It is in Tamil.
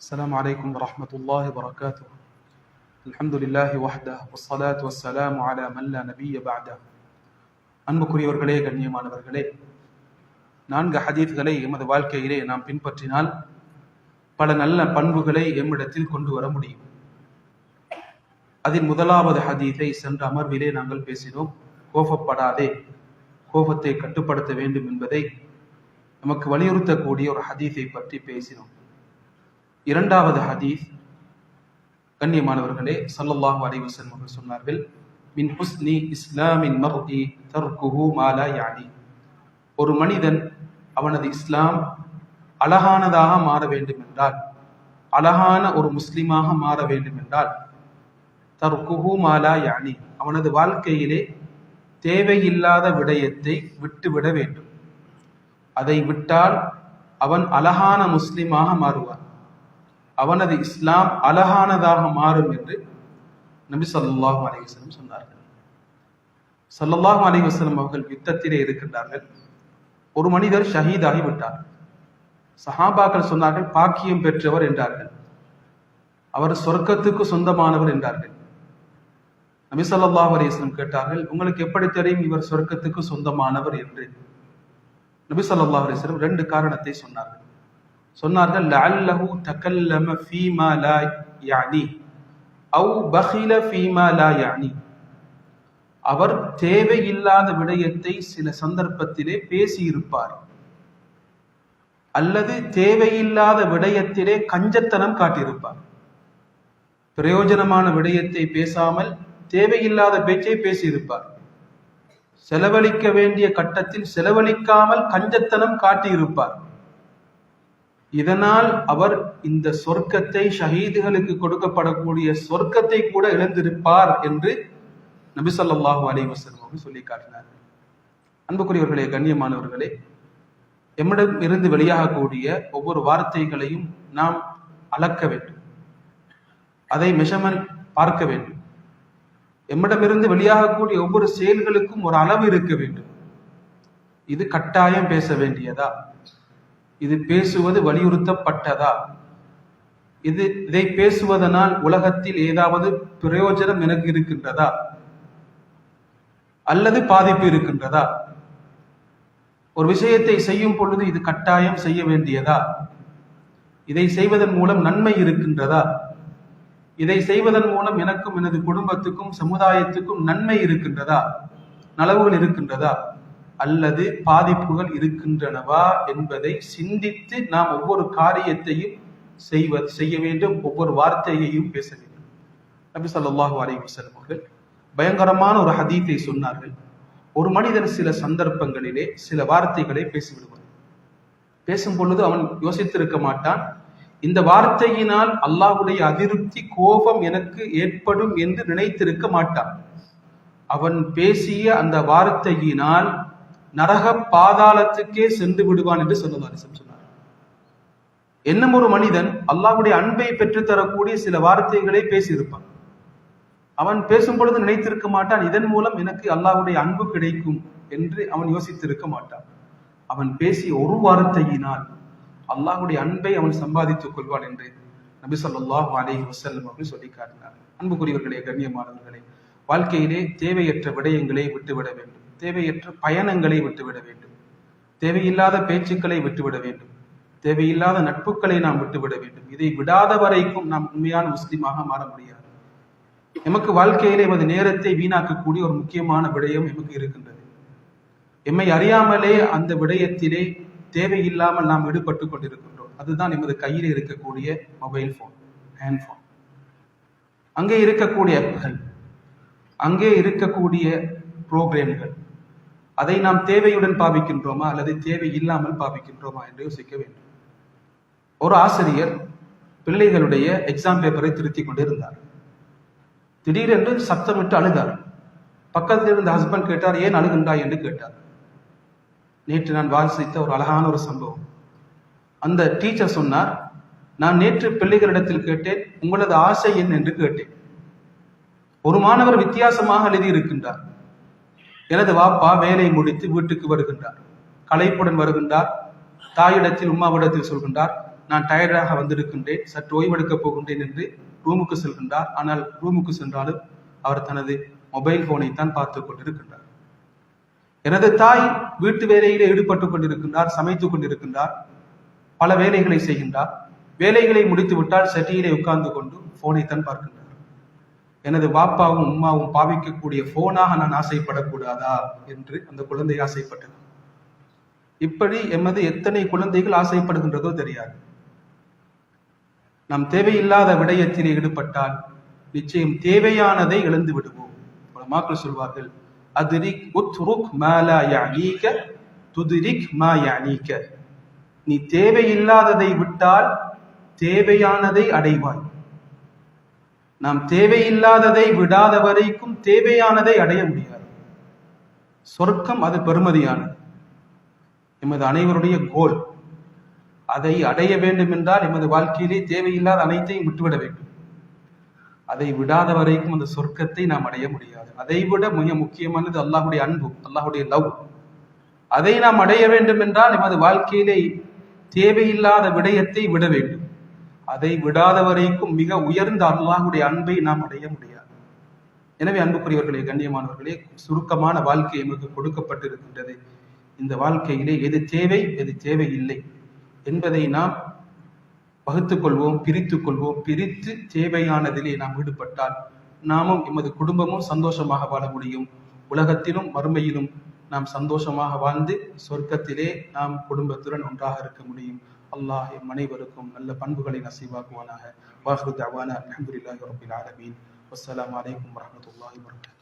السلام عليكم ورحمة الله وبركاته الحمد لله وحده والصلاة والسلام على من لا نبي بعده அன்புக்குரியவர்களே கண்ணியமானவர்களே நான்கு ஹதீத்களை எமது வாழ்க்கையிலே நாம் பின்பற்றினால் பல நல்ல பண்புகளை எம்மிடத்தில் கொண்டு வர முடியும் அதில் முதலாவது ஹதீஸை சென்ற அமர்விலே நாங்கள் பேசினோம் கோபப்படாதே கோபத்தை கட்டுப்படுத்த வேண்டும் என்பதை நமக்கு வலியுறுத்தக்கூடிய ஒரு ஹதீஸை பற்றி பேசினோம் இரண்டாவது ஹதீஸ் கண்ணியமானவர்களே ஸல்லல்லாஹு அலைஹி வஸல்லம் அவர்கள் சொன்னார்கள் மின் ஹுஸ்னி இஸ்லாமின் மர்இ தர்குஹு மாலா யானி ஒரு மனிதன் அவனது இஸ்லாம் அழகானதாக மாற வேண்டும் என்றால் அழகான ஒரு முஸ்லிமாக மாற வேண்டும் என்றால் தர்குஹு மாலா யானி அவனது வாழ்க்கையிலே தேவையில்லாத விடயத்தை விட்டுவிட வேண்டும். அதை விட்டால் அவன் அழகான முஸ்லிமாக மாறுவான். அவனது இஸ்லாம் அழகானதாக மாறும் என்று நபி சல்லாஹூ அலைஹி சொன்னார்கள். ஸல்லல்லாஹு அலைஹி அவர்கள் யுத்தத்திலே இருக்கின்றார்கள். ஒரு மனிதர் ஷஹீதாகி விட்டார். சஹாபாக்கள் சொன்னார்கள் பாக்கியம் பெற்றவர் என்றார்கள். அவர் சொர்க்கத்துக்கு சொந்தமானவர் என்றார்கள். நபி ஸல்லல்லாஹு அலைஹி கேட்டார்கள் உங்களுக்கு எப்படி தெரியும் இவர் சொர்க்கத்துக்கு சொந்தமானவர்? என்று. நபி ஸல்லல்லாஹு அலிஸ்லம் ரெண்டு காரணத்தை சொன்னார்கள். சொன்னார்கள் லஅல்லஹு தக்கல்லம ஃபீமா லா யானி அவ் பகில ஃபீமா லா யானி அவர் தேவையில்லாத விடயத்தை சில சந்தர்ப்பத்திலே பேசியிருப்பார். அல்லது தேவையில்லாத விடயத்திலே கஞ்சத்தனம் காட்டியிருப்பார். பிரயோஜனமான விடயத்தை பேசாமல் தேவையில்லாத பேச்சை பேசியிருப்பார். செலவழிக்க வேண்டிய கட்டத்தில் செலவழிக்காமல் கஞ்சத்தனம் காட்டியிருப்பார். இதனால் அவர் இந்த சொர்க்கத்தை ஷஹீதுகளுக்கு கொடுக்கப்படக்கூடிய சொர்க்கத்தை கூட இழந்திருப்பார் என்று நபி ஸல்லல்லாஹு அலைஹி வஸல்லம் அவர்கள் சொல்லி காட்டினார். அன்புக்குரியவர்களே கண்ணியமானவர்களே எம்மிடம் இருந்து வெளியாகக்கூடிய ஒவ்வொரு வார்த்தைகளையும் நாம் அளக்க வேண்டும். அதை மெஷர்மெண்ட் பார்க்க வேண்டும். எம்மிடமிருந்து வெளியாகக்கூடிய ஒவ்வொரு செயல்களுக்கும் ஒரு அளவு இருக்க வேண்டும். இது கட்டாயம் பேச வேண்டியதா? இது பேசுவது வலியுறுத்தப்பட்டதா? இது இதை பேசுவதனால் உலகத்தில் ஏதாவது பிரயோஜனம் எனக்கு இருக்கின்றதா? அல்லது பாதிப்பு இருக்கின்றதா? ஒரு விஷயத்தை செய்யும் பொழுது இது கட்டாயம் செய்ய வேண்டியதா? இதை செய்வதன் மூலம் நன்மை இருக்கின்றதா? இதை செய்வதன் மூலம் எனக்கும் எனது குடும்பத்துக்கும் சமுதாயத்துக்கும் நன்மை இருக்கின்றதா? நலவுகள் இருக்கின்றதா? அல்லது பாதிப்புகள் இருக்கின்றனவா என்பதை சிந்தித்து நாம் ஒவ்வொரு காரியத்தையும் செய்வ செய்ய வேண்டும். ஒவ்வொரு வார்த்தையையும் பேச வேண்டும். நபி ஸல்லல்லாஹு அலைஹி அவர்கள் பயங்கரமான ஒரு ஹதீத்தை சொன்னார்கள். ஒரு மனிதன் சில சந்தர்ப்பங்களிலே சில வார்த்தைகளை பேசிவிடுவார் பேசும் பொழுது அவன் யோசித்திருக்க மாட்டான் இந்த வார்த்தையினால் அல்லாஹ்வுடைய அதிருப்தி கோபம் எனக்கு ஏற்படும் என்று நினைத்திருக்க மாட்டான். அவன் பேசிய அந்த வார்த்தையினால் நரக பாதாளத்துக்கே சென்று விடுவான் என்று சொன்னதார் சொன்னார். என்னும் ஒரு மனிதன் அல்லாஹுடைய அன்பை பெற்றுத்தரக்கூடிய சில வார்த்தைகளை பேசியிருப்பான். அவன் பேசும் பொழுது நினைத்திருக்க மாட்டான் இதன் மூலம் எனக்கு அல்லாஹுடைய அன்பு கிடைக்கும் என்று அவன் யோசித்திருக்க மாட்டான். அவன் பேசிய ஒரு வார்த்தையினால் அல்லாஹுடைய அன்பை அவன் சம்பாதித்துக் கொள்வான் என்று நபி சொல்லாஹு அலேஹி வசல்லம் அப்படின்னு சொல்லி காட்டினார் அன்புக்குரியவர்களே கண்ணியமானவர்களே வாழ்க்கையிலே தேவையற்ற விடயங்களை விட்டுவிட வேண்டும். தேவையற்ற பயணங்களை விட்டுவிட வேண்டும். தேவையில்லாத பேச்சுக்களை விட்டுவிட வேண்டும். தேவையில்லாத நட்புகளை நாம் விட்டுவிட வேண்டும். இதை விடாத வரைக்கும் நாம் உண்மையான முஸ்லீமாக மாற முடியாது. எமக்கு வாழ்க்கையிலே எமது நேரத்தை வீணாக்கக்கூடிய ஒரு முக்கியமான விடயம் எமக்கு இருக்கின்றது. எம்மை அறியாமலே அந்த விடயத்திலே தேவையில்லாமல் நாம் ஈடுபட்டு கொண்டிருக்கின்றோம். அதுதான் எமது கையில் இருக்கக்கூடிய மொபைல் போன் ஹேண்ட் போன் அங்கே இருக்கக்கூடிய ஆப்கள் அங்கே இருக்கக்கூடிய ப்ரோக்ராம்கள் அதை நாம் தேவையுடன் பாவிக்கின்றோமா அல்லது தேவை இல்லாமல் பாவிக்கின்றோமா என்று யோசிக்க வேண்டும். ஒரு ஆசிரியர் பிள்ளைகளுடைய எக்ஸாம் பேப்பரை திருத்தி கொண்டிருந்தார். திடீரென்று சத்தமிட்டு அழுதார். பக்கத்தில் இருந்த ஹஸ்பண்ட் கேட்டார் ஏன் அழுகின்றாய்? என்று கேட்டார். நேற்று நான் வாசித்த ஒரு அழகான ஒரு சம்பவம். அந்த டீச்சர் சொன்னார் நான் நேற்று பிள்ளைகளிடத்தில் கேட்டேன் உங்களது ஆசை என்ன? என்று கேட்டேன். ஒரு மாணவர் வித்தியாசமாக எழுதி இருக்கின்றார் எனது வாப்பா வேலை முடித்து வீட்டுக்கு வருகின்றார். களைப்புடன் வருகின்றார். தாயிடத்தில் உம்மாவிடத்தில் சொல்கின்றார் நான் டயர்டாக வந்திருக்கின்றேன். சற்று ஓய்வெடுக்கப் போகின்றேன் என்று ரூமுக்கு செல்கின்றார். ஆனால் ரூமுக்கு சென்றாலும் அவர் தனது மொபைல் போனை தான் பார்த்துக் கொண்டிருக்கின்றார். எனது தாய் வீட்டு வேலையிலே ஈடுபட்டுக் கொண்டிருக்கின்றார் சமைத்துக் கொண்டிருக்கின்றார் பல வேலைகளை செய்கின்றார். வேலைகளை முடித்து விட்டால் செட்டியிலே உட்கார்ந்து கொண்டு போனை தான் பார்க்கின்றார். எனது பாப்பாவும் உம்மாவும் பாவிக்கக்கூடிய போனாக நான் ஆசைப்படக்கூடாதா? என்று அந்த குழந்தை ஆசைப்பட்டது. இப்படி எமது எத்தனை குழந்தைகள் ஆசைப்படுகின்றதோ தெரியாது. நாம் தேவையில்லாத விடயத்தில் ஈடுபட்டால் நிச்சயம் தேவையானதை இழந்து விடுவோம். மக்கள் சொல்வார்கள் அதிரிக் உத்ருக் மாலா யானீக துதிரிக் மா யானீக நீ தேவையில்லாததை விட்டால் தேவையானதை அடைவாய். நாம் தேவையில்லாததை விடாத வரைக்கும் தேவையானதை அடைய முடியாது. சொர்க்கம் அது பெருமதியானது எமது அனைவருடைய கோல் அதை அடைய வேண்டும் என்றால் எமது வாழ்க்கையிலே தேவையில்லாத அனைத்தையும் விட்டுவிட வேண்டும். அதை விடாத வரைக்கும் அந்த சொர்க்கத்தை நாம் அடைய முடியாது. அதை விட மிக முக்கியமானது அல்லாஹுடைய அன்பு அல்லாஹுடைய லவ். அதை நாம் அடைய வேண்டும் என்றால் எமது வாழ்க்கையிலே தேவையில்லாத விடயத்தை விட வேண்டும். அதை விடாத வரைக்கும் மிக உயர்ந்த அல்லாஹுடைய அன்பை நாம் அடைய முடியாது. எனவே அன்புக்குரியவர்களே கண்ணியமானவர்களே சுருக்கமான வாழ்க்கை எமக்கு கொடுக்கப்பட்டிருக்கின்றது. இந்த வாழ்க்கையிலே எது தேவை எது தேவை இல்லை என்பதை நாம் வகுத்துக் கொள்வோம் பிரித்துக் கொள்வோம். பிரித்து தேவையானதிலே நாம் ஈடுபட்டால் நாமும் எமது குடும்பமும் சந்தோஷமாக வாழ முடியும். உலகத்திலும் மறுமையிலும் நாம் சந்தோஷமாக வாழ்ந்து சொர்க்கத்திலே நாம் குடும்பத்துடன் ஒன்றாக இருக்க முடியும். அல்லாஹ் எம் அனைவருக்கும் நல்ல பண்புகளை நசீவாக்குவானாக வாஹரு தவான அலமதுல்லாஹி ரபில் ஆலமீன் வஸ்ஸலாமு அலைக்கும் வரஹ்மத்துல்லாஹி வபரகாத்துஹு